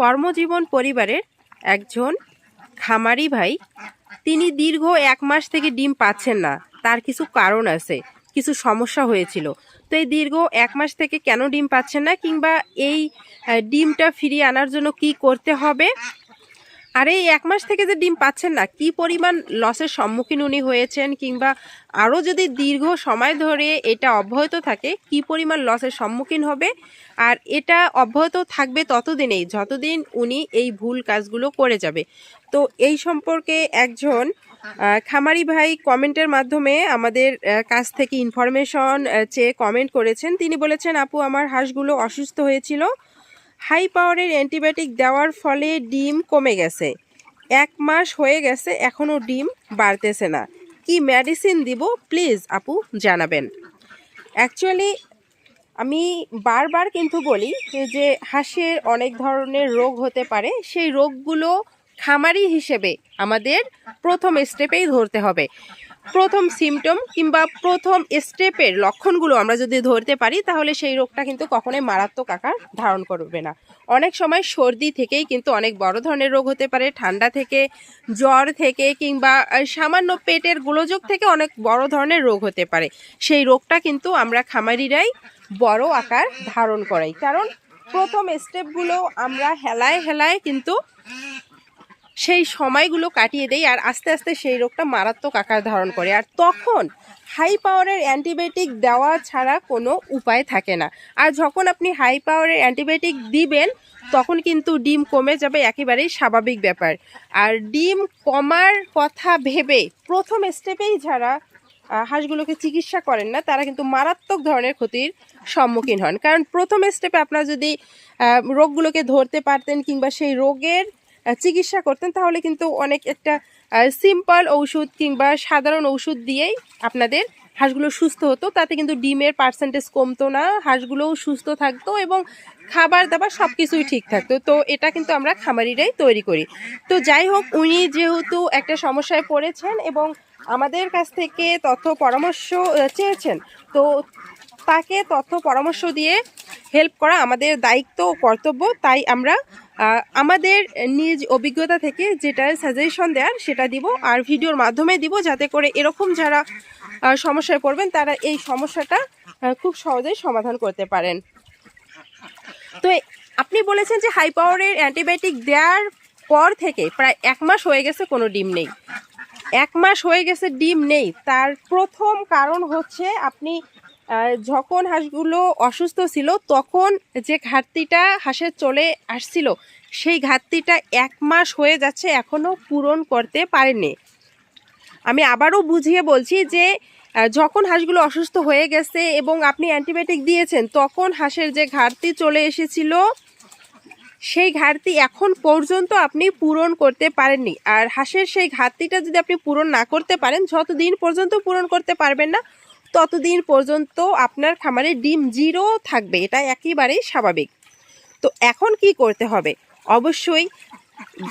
কর্মজীবন পরিবারের একজন খামারি ভাই, তিনি দীর্ঘ এক মাস থেকে ডিম পাচ্ছেন না। তার কিছু কারণ আছে, কিছু সমস্যা হয়েছিল। তো এই দীর্ঘ এক মাস থেকে কেন ডিম পাচ্ছেন না কিংবা এই ডিমটা ফিরিয়ে আনার জন্য কি করতে হবে? আর, এই এক মাস থেকে যে ডিম পাচ্ছেন না, কি পরিমাণ লসের সম্মুখীন উনি হয়েছেন কিংবা আরও যদি দীর্ঘ সময় ধরে এটা অব্যাহত থাকে, কি পরিমাণ লসের সম্মুখীন হবে? আর এটা অব্যাহত থাকবে ততদিনেই, যতদিন উনি এই ভুল কাজগুলো করে যাবে। তো এই সম্পর্কে একজন খামারি ভাই কমেন্টের মাধ্যমে আমাদের কাছ থেকে ইনফরমেশন চেয়ে কমেন্ট করেছেন। তিনি বলেছেন, আপু, আমার হাঁসগুলো অসুস্থ হয়েছিল। হাই পাওয়ারের অ্যান্টিবায়োটিক দেওয়ার ফলে ডিম কমে গেছে। এক মাস হয়ে গেছে এখনও ডিম বাড়তেছে না। কি মেডিসিন দিব, প্লিজ আপু জানাবেন। অ্যাকচুয়ালি আমি বারবার কিন্তু বলি যে হাঁসের অনেক ধরনের রোগ হতে পারে, সেই রোগগুলো খামারি হিসেবে আমাদের প্রথম স্টেপেই ধরতে হবে। প্রথম সিমটম কিংবা প্রথম স্টেপের লক্ষণগুলো আমরা যদি ধরতে পারি, তাহলে সেই রোগটা কিন্তু কখনোই মারাত্মক আকার ধারণ করবে না। অনেক সময় সর্দি থেকেই কিন্তু অনেক বড় ধরনের রোগ হতে পারে, ঠান্ডা থেকে, জ্বর থেকে কিংবা সামান্য পেটের গোলযোগ থেকে অনেক বড় ধরনের রোগ হতে পারে। সেই রোগটা কিন্তু আমরা খামারিরাই বড় আকার ধারণ করাই। কারণ প্রথম স্টেপগুলো আমরা হেলায় হেলায় কিন্তু সেই সময়গুলো কাটিয়ে দেই আর আস্তে আস্তে সেই রোগটা মারাত্মক আকার ধারণ করে। আর তখন হাই পাওয়ারের অ্যান্টিবায়োটিক দেওয়া ছাড়া কোনো উপায় থাকে না। আর যখন আপনি হাই পাওয়ারের অ্যান্টিবায়োটিক দিবেন, তখন কিন্তু ডিম কমে যাবে, একেবারেই স্বাভাবিক ব্যাপার। আর ডিম কমার কথা ভেবে প্রথম স্টেপেই যারা হাঁসগুলোকে চিকিৎসা করেন না, তারা কিন্তু মারাত্মক ধরনের ক্ষতির সম্মুখীন হন। কারণ প্রথম স্টেপে আপনারা যদি রোগগুলোকে ধরতে পারতেন কিংবা সেই রোগের চিকিৎসা করতেন, তাহলে কিন্তু অনেক একটা সিম্পল ঔষধ কিংবা সাধারণ ওষুধ দিয়েই আপনাদের হাঁসগুলো সুস্থ হতো। তাতে কিন্তু ডিমের পার্সেন্টেজ কমতো না, হাঁসগুলোও সুস্থ থাকতো এবং খাবার দাবার সব কিছুই ঠিক থাকতো। তো এটা কিন্তু আমরা খামারিরাই তৈরি করি। তো যাই হোক, উনি যেহেতু একটা সমস্যায় পড়েছেন এবং আমাদের কাছ থেকে তথ্য পরামর্শ চেয়েছেন, তো তাকে তথ্য পরামর্শ দিয়ে হেল্প করা আমাদের দায়িত্ব ও কর্তব্য, তাই আমরা আমাদের নিজ অভিজ্ঞতা থেকে যেটা সাজেশন দেওয়ার সেটা দিব আর ভিডিওর মাধ্যমে দিব যাতে করে এরকম যারা সমস্যায় পড়বেন তারা এই সমস্যাটা খুব সহজেই সমাধান করতে পারেন। তো আপনি বলেছেন যে হাই পাওয়ারের অ্যান্টিবায়োটিক দেওয়ার পর থেকে প্রায় এক মাস হয়ে গেছে কোনো ডিম নেই। এক মাস হয়ে গেছে ডিম নেই। তার প্রথম কারণ হচ্ছে আপনি যখন হাঁসগুলো অসুস্থ ছিল, তখন যে ঘাটতিটা হাঁসের চলে আসছিল, সেই ঘাটতিটা এক মাস হয়ে যাচ্ছে এখনও পূরণ করতে পারেনি। আমি আবারও বুঝিয়ে বলছি যে যখন হাঁসগুলো অসুস্থ হয়ে গেছে এবং আপনি অ্যান্টিবায়োটিক দিয়েছেন, তখন হাঁসের যে ঘাটতি চলে এসেছিল, সেই ঘাটতি এখন পর্যন্ত আপনি পূরণ করতে পারেননি। আর হাঁসের সেই ঘাটতিটা যদি আপনি পূরণ না করতে পারেন, যতদিন পর্যন্ত পূরণ করতে পারবেন না ততদিন পর্যন্ত আপনার খামারে ডিম জিরো থাকবে, এটা একেবারেই স্বাভাবিক। তো এখন কি করতে হবে? অবশ্যই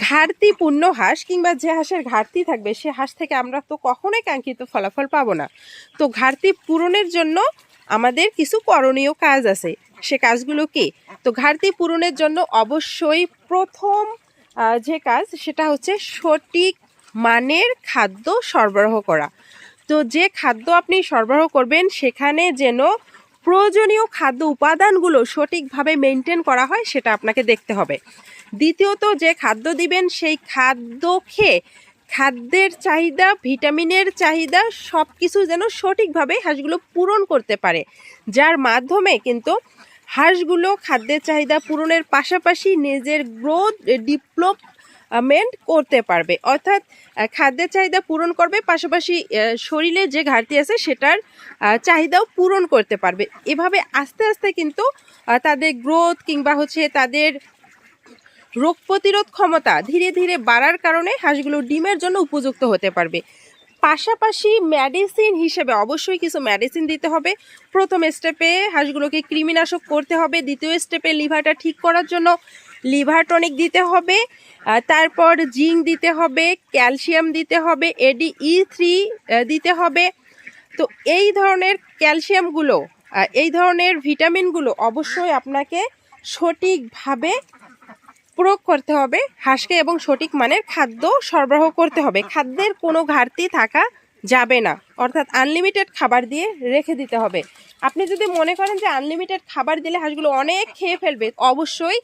ঘাটতিপূর্ণ হাঁস কিংবা যে হাঁসের ঘাটতি থাকবে, সে হাঁস থেকে আমরা তো কখনোই কাঙ্ক্ষিত ফলাফল পাবো না। তো ঘাটতি পূরণের জন্য আমাদের কিছু করণীয় কাজ আছে। সে কাজগুলো কি? তো ঘাটতি পূরণের জন্য অবশ্যই প্রথম যে কাজ, সেটা হচ্ছে সঠিক মানের খাদ্য সরবরাহ করা। তো যে খাদ্য আপনি সরবরাহ করবেন, সেখানে যেন প্রয়োজনীয় খাদ্য উপাদানগুলো সঠিকভাবে মেনটেন করা হয়, সেটা আপনাকে দেখতে হবে। দ্বিতীয়ত, যে খাদ্য দিবেন, সেই খাদ্য খেয়ে খাদ্যের চাহিদা, ভিটামিনের চাহিদা সব কিছু যেন সঠিকভাবে হাঁসগুলো পূরণ করতে পারে। যার মাধ্যমে কিন্তু হাঁসগুলো খাদ্যের চাহিদা পূরণের পাশাপাশি নিজের গ্রোথ ডেভেলপমেন্ট করতে পারবে। অর্থাৎ খাদ্যের চাহিদা পূরণ করবে, পাশাপাশি শরীরে যে ঘাটতি আছে সেটার চাহিদাও পূরণ করতে পারবে। এভাবে আস্তে আস্তে কিন্তু তাদের গ্রোথ কিংবা হচ্ছে তাদের রোগ প্রতিরোধ ক্ষমতা ধীরে ধীরে বাড়ার কারণে হাঁসগুলো ডিমের জন্য উপযুক্ত হতে পারবে। পাশাপাশি মেডিসিন হিসেবে অবশ্যই কিছু মেডিসিন দিতে হবে। প্রথম স্টেপে হাঁসগুলোকে কৃমিনাশক করতে হবে। দ্বিতীয় স্টেপে লিভারটা ঠিক করার জন্য লিভার টনিক দিতে হবে তারপর জিঙ্ক দিতে হবে, ক্যালসিয়াম দিতে হবে এডি ই থ্রি দিতে হবে। তো এই ধরনের ক্যালসিয়ামগুলো এই ধরনের ভিটামিনগুলো অবশ্যই আপনাকে সঠিকভাবে প্রয়োগ করতে হবে, হাঁসকে এবং সঠিক মানের খাদ্য সরবরাহ করতে হবে। খাদ্যের কোনো ঘাটতি থাকা যাবে না। অর্থাৎ আনলিমিটেড খাবার দিয়ে রেখে দিতে হবে। আপনি যদি মনে করেন যে আনলিমিটেড খাবার দিলে হাঁসগুলো অনেক খেয়ে ফেলবে, অবশ্যই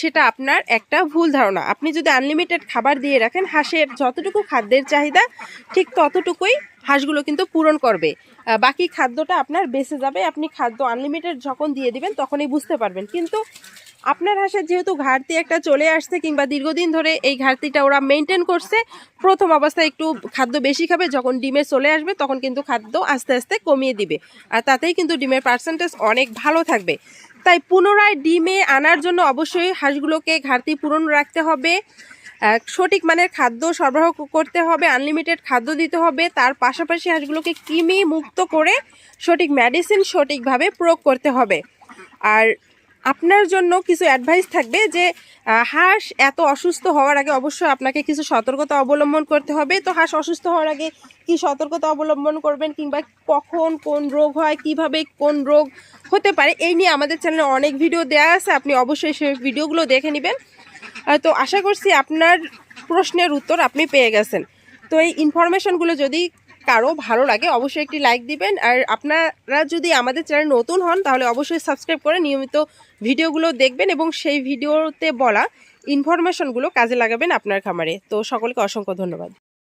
সেটা আপনার একটা ভুল ধারণা। আপনি যদি আনলিমিটেড খাবার দিয়ে রাখেন, হাঁসের যতটুকু খাদ্যের চাহিদা, ঠিক ততটুকুই হাঁসগুলো কিন্তু পূরণ করবে। বাকি খাদ্যটা আপনার বেঁচে যাবে। আপনি খাদ্য আনলিমিটেড যখন দিয়ে দিবেন, তখনই বুঝতে পারবেন। কিন্তু আপনার হাঁসের যেহেতু ঘাটতি একটা চলে আসছে কিংবা দীর্ঘদিন ধরে এই ঘাটতিটা ওরা মেনটেন করছে, প্রথম অবস্থায় একটু খাদ্য বেশি খাবে, যখন ডিমে চলে আসবে তখন কিন্তু খাদ্য আস্তে আস্তে কমিয়ে দিবে। আর তাতেই কিন্তু ডিমের পার্সেন্টেজ অনেক ভালো থাকবে। তাই পুনরায় ডিমে আনার জন্য অবশ্যই হাঁসগুলোকে ঘাটতি পূরণ রাখতে হবে। সঠিক মানের খাদ্য সরবরাহ করতে হবে আনলিমিটেড খাদ্য দিতে হবে। তার পাশাপাশি হাঁসগুলোকে কৃমি মুক্ত করে সঠিক মেডিসিন সঠিকভাবে প্রয়োগ করতে হবে। আর আপনার জন্য কিছু অ্যাডভাইস থাকবে যে হাঁস এত অসুস্থ হওয়ার আগে অবশ্যই আপনাকে কিছু সতর্কতা অবলম্বন করতে হবে। তো হাঁস অসুস্থ হওয়ার আগে কি সতর্কতা অবলম্বন করবেন কিংবা কখন কোন রোগ হয়, কীভাবে কোন রোগ হতে পারে, এই নিয়ে আমাদের চ্যানেলে অনেক ভিডিও দেওয়া আছে। আপনি অবশ্যই সেই ভিডিওগুলো দেখে নেবেন। তো আশা করছি আপনার প্রশ্নের উত্তর আপনি পেয়ে গেছেন। তো এই ইনফরমেশনগুলো যদি কারও ভালো লাগে, অবশ্যই একটি লাইক দিবেন। আর আপনারা যদি আমাদের চ্যানেল নতুন হন, তাহলে অবশ্যই সাবস্ক্রাইব করে নিয়মিত ভিডিওগুলো দেখবেন এবং সেই ভিডিওতে বলা ইনফরমেশনগুলো কাজে লাগাবেন আপনার খামারে। তো সকলকে অসংখ্য ধন্যবাদ।